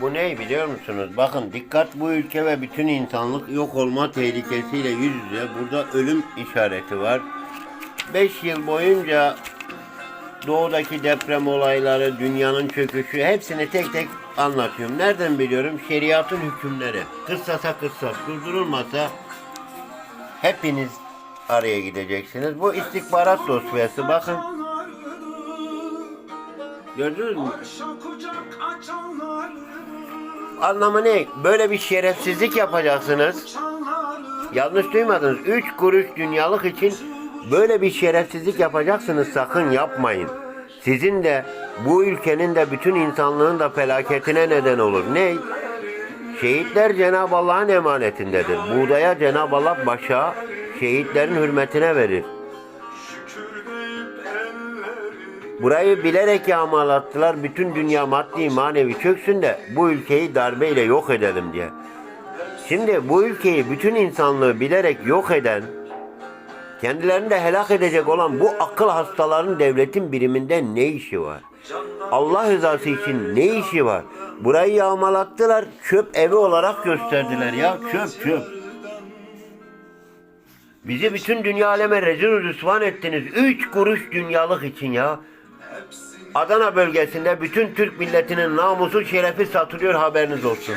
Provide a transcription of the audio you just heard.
Bu ne biliyor musunuz? Bakın dikkat bu ülke ve bütün insanlık yok olma tehlikesiyle yüz yüze. Burada ölüm işareti var. 5 yıl boyunca doğudaki deprem olayları, dünyanın çöküşü hepsini tek tek anlatıyorum. Nereden biliyorum? Şeriatın hükümleri. Kıssasa kıssas durdurulmasa hepiniz araya gideceksiniz. Bu istihbarat dosyası bakın. Gördünüz mü? Anlamı ne? Böyle bir şerefsizlik yapacaksınız. Yanlış duymadınız. 3 kuruş dünyalık için böyle bir şerefsizlik yapacaksınız. Sakın yapmayın. Sizin de bu ülkenin de bütün insanlığın da felaketine neden olur. Ne? Şehitler Cenab-ı Allah'ın emanetindedir. Buğdaya Cenab-ı Allah başa şehitlerin hürmetine verir. Burayı bilerek yağmalattılar. Bütün dünya maddi manevi çöksün de bu ülkeyi darbeyle yok edelim diye. Şimdi bu ülkeyi bütün insanlığı bilerek yok eden, kendilerini de helak edecek olan bu akıl hastaların devletin biriminde ne işi var? Allah rızası için ne işi var? Burayı yağmalattılar, çöp evi olarak gösterdiler ya, çöp çöp. Bizi bütün dünya aleme rezil rüsvan ettiniz. Üç kuruş dünyalık için ya. Adana bölgesinde bütün Türk milletinin namusu şerefi satılıyor haberiniz olsun.